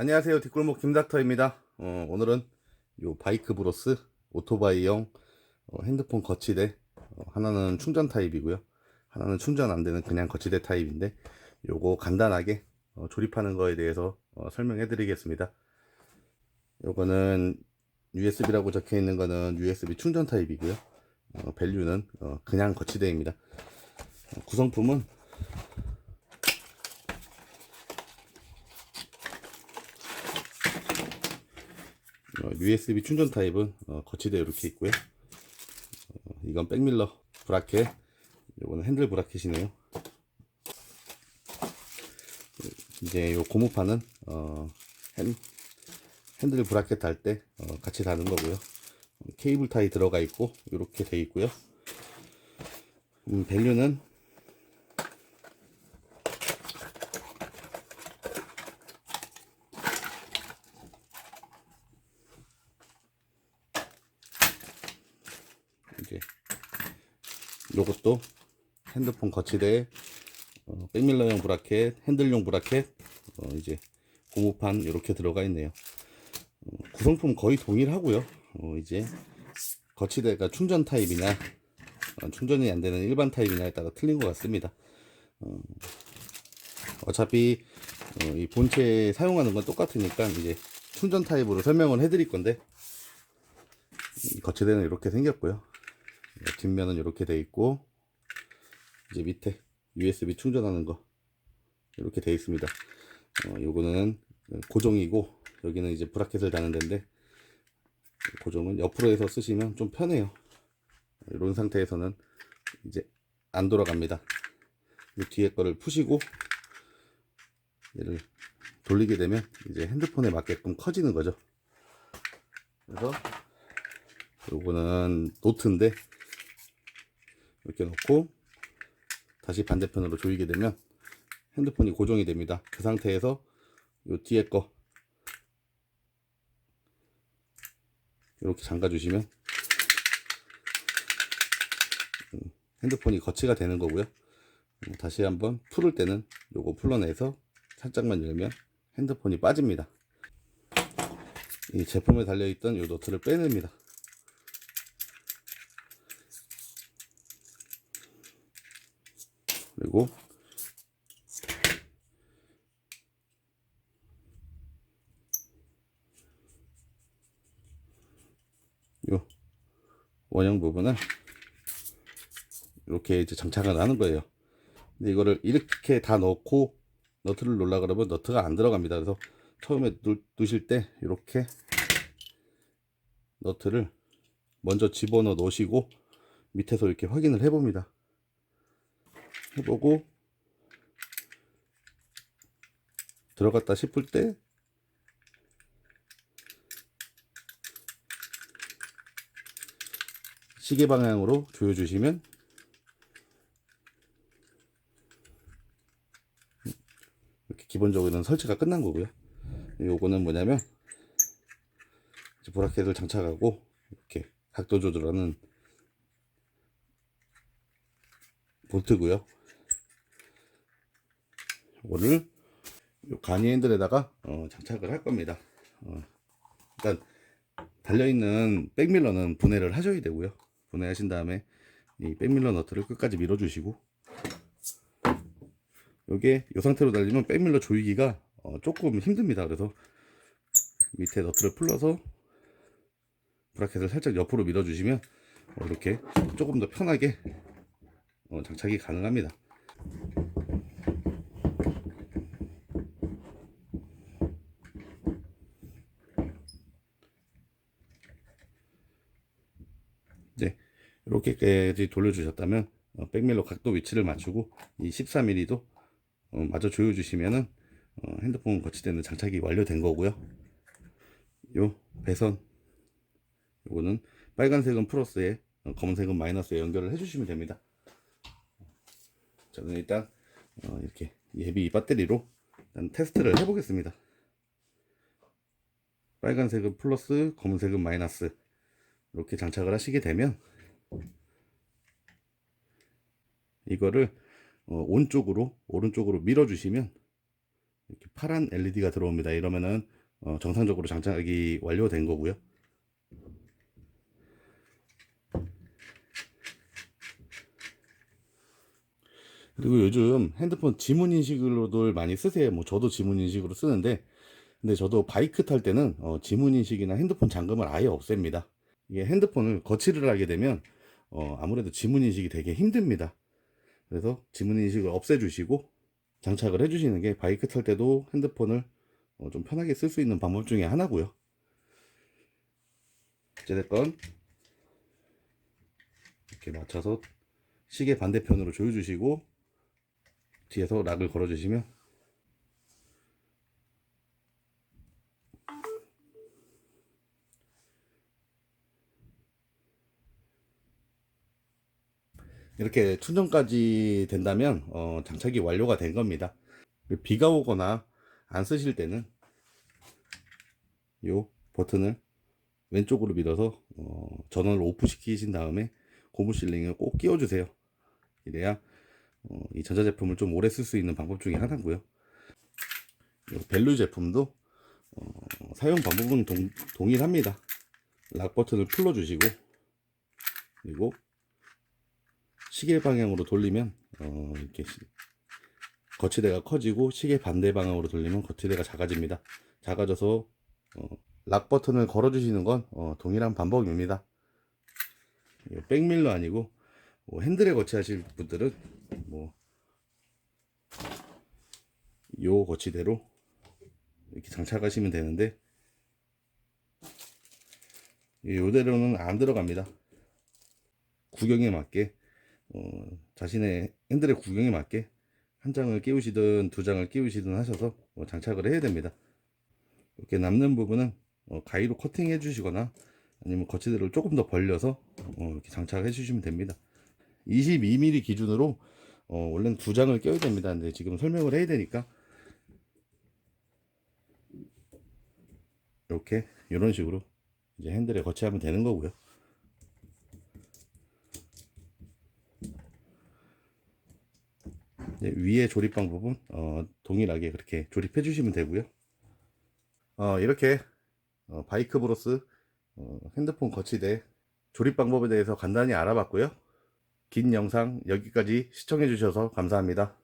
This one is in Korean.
안녕하세요. 뒷골목 김닥터입니다. 어, 오늘은 요 바이크 브로스 오토바이용 어, 핸드폰 거치대 어, 하나는 충전 타입이고요. 하나는 충전 안 되는 그냥 거치대 타입인데 요거 간단하게 어, 조립하는 거에 대해서 어, 설명해 드리겠습니다. 요거는 USB라고 적혀 있는 거는 USB 충전 타입이고요. 어, 밸류는 어, 그냥 거치대입니다. 어, 구성품은 어, USB 충전 타입은 어, 거치대 이렇게 있고요. 어, 이건 백밀러 브라켓, 이거는 핸들 브라켓이네요. 이제 요 고무판은 어, 핸, 핸들 브라켓 달 때 어, 같이 다는 거고요. 케이블 타이 들어가 있고 이렇게 돼 있고요. 음, 밸류는 이제 요것도 핸드폰 거치대에 어, 백밀러용 브라켓, 핸들용 브라켓, 어, 이제 고무판 이렇게 들어가 있네요. 어, 구성품 거의 동일하고요. 어, 이제 거치대가 충전 타입이냐, 어, 충전이 안 되는 일반 타입이냐에 따라 틀린 것 같습니다. 어, 어차피 어, 이 본체 사용하는 건 똑같으니까 이제 충전 타입으로 설명을 해드릴 건데 이 거치대는 이렇게 생겼고요. 뒷면은 이렇게 돼 있고 이제 밑에 USB 충전하는 거 이렇게 돼 있습니다. 어, 요거는 고정이고 여기는 이제 브라켓을 다는 데인데 고정은 옆으로 해서 쓰시면 좀 편해요. 이런 상태에서는 이제 안 돌아갑니다. 이 뒤에 거를 푸시고 얘를 돌리게 되면 이제 핸드폰에 맞게끔 커지는 거죠. 그래서 요거는 노트인데 이렇게 놓고 다시 반대편으로 조이게 되면 핸드폰이 고정이 됩니다. 그 상태에서 요 뒤에 거 이렇게 잠가 주시면 음, 핸드폰이 거치가 되는 거고요. 음, 다시 한번 풀을 때는 요거 풀러내서 살짝만 열면 핸드폰이 빠집니다. 이 제품에 달려있던 요 노트를 빼냅니다. 그리고 요 원형 부분을 이렇게 이제 장착을 하는 거예요. 근데 이거를 이렇게 다 넣고 너트를 놓으려 그러면 너트가 안 들어갑니다. 그래서 처음에 누, 누실 때 이렇게 너트를 먼저 집어넣어 놓으시고 밑에서 이렇게 확인을 해봅니다. 해보고 들어갔다 싶을 때 시계 방향으로 조여주시면 이렇게 기본적으로는 설치가 끝난 거고요. 요거는 뭐냐면 브라켓을 장착하고 이렇게 각도 조절하는 볼트고요. 이거를 요 가니 핸들에다가 어, 장착을 할 겁니다. 어, 일단 달려있는 백밀러는 분해를 하셔야 되고요. 분해하신 다음에 이 백밀러 너트를 끝까지 밀어주시고 요게 이 상태로 달리면 백밀러 조이기가 어, 조금 힘듭니다. 그래서 밑에 너트를 풀러서 브라켓을 살짝 옆으로 밀어주시면 어, 이렇게 조금 더 편하게 어, 장착이 가능합니다. 네, 이렇게까지 돌려주셨다면 어, 백밀러 각도 위치를 맞추고 이 14mm도 어, 마저 조여주시면은 어, 핸드폰 거치대는 장착이 완료된 거고요. 요 배선 요거는 빨간색은 플러스에 어, 검은색은 마이너스에 연결을 해주시면 됩니다. 저는 일단 어, 이렇게 예비 배터리로 일단 테스트를 해보겠습니다. 빨간색은 플러스, 검은색은 마이너스 이렇게 장착을 하시게 되면 이거를 어, 온 쪽으로 오른쪽으로 밀어 주시면 이렇게 파란 LED가 들어옵니다. 이러면은 어, 정상적으로 장착이 완료된 거고요. 그리고 요즘 핸드폰 지문 인식으로들 많이 쓰세요. 뭐 저도 지문 인식으로 쓰는데, 근데 저도 바이크 탈 때는 어, 지문 인식이나 핸드폰 잠금을 아예 없앱니다. 이게 핸드폰을 거치를 하게 되면 어, 아무래도 지문 인식이 되게 힘듭니다. 그래서 지문 인식을 없애주시고 장착을 해주시는 게 바이크 탈 때도 핸드폰을 어, 좀 편하게 쓸 수 있는 방법 중에 하나고요. 어쨌건 이렇게 맞춰서 시계 반대편으로 조여주시고 뒤에서 락을 걸어주시면 이렇게 충전까지 된다면 어, 장착이 완료가 된 겁니다. 비가 오거나 안 쓰실 때는 이 버튼을 왼쪽으로 밀어서 어, 전원을 오프 시키신 다음에 고무 실링을 꼭 끼워 주세요. 이래야 어, 이 전자제품을 좀 오래 쓸 수 있는 방법 중에 하나고요. 이 벨루 제품도 어, 사용 방법은 동, 동일합니다. 락 버튼을 풀러 주시고 그리고 시계 방향으로 돌리면 어, 이렇게 시- 거치대가 커지고 시계 반대 방향으로 돌리면 거치대가 작아집니다. 작아져서 어, 락 버튼을 걸어 주시는 건 어, 동일한 방법입니다. 백밀러 아니고 뭐 핸들에 거치하실 분들은 뭐 요 거치대로 이렇게 장착하시면 되는데 요대로는 안 들어갑니다. 구경에 맞게 어, 자신의 핸들의 구경에 맞게 한 장을 끼우시든 두 장을 끼우시든 하셔서 어, 장착을 해야 됩니다. 이렇게 남는 부분은 어, 가위로 커팅해 주시거나 아니면 거치대를 조금 더 벌려서 어, 이렇게 장착해 주시면 됩니다. 22mm 기준으로 어, 원래는 두 장을 껴야 됩니다. 근데 지금 설명을 해야 되니까 이렇게 이런 식으로 이제 핸들에 거치하면 되는 거고요. 이제 위에 조립 방법은 어, 동일하게 그렇게 조립해 주시면 되고요. 어, 이렇게 어, 바이크 브로스 어, 핸드폰 거치대 조립 방법에 대해서 간단히 알아봤고요. 긴 영상 여기까지 시청해 주셔서 감사합니다.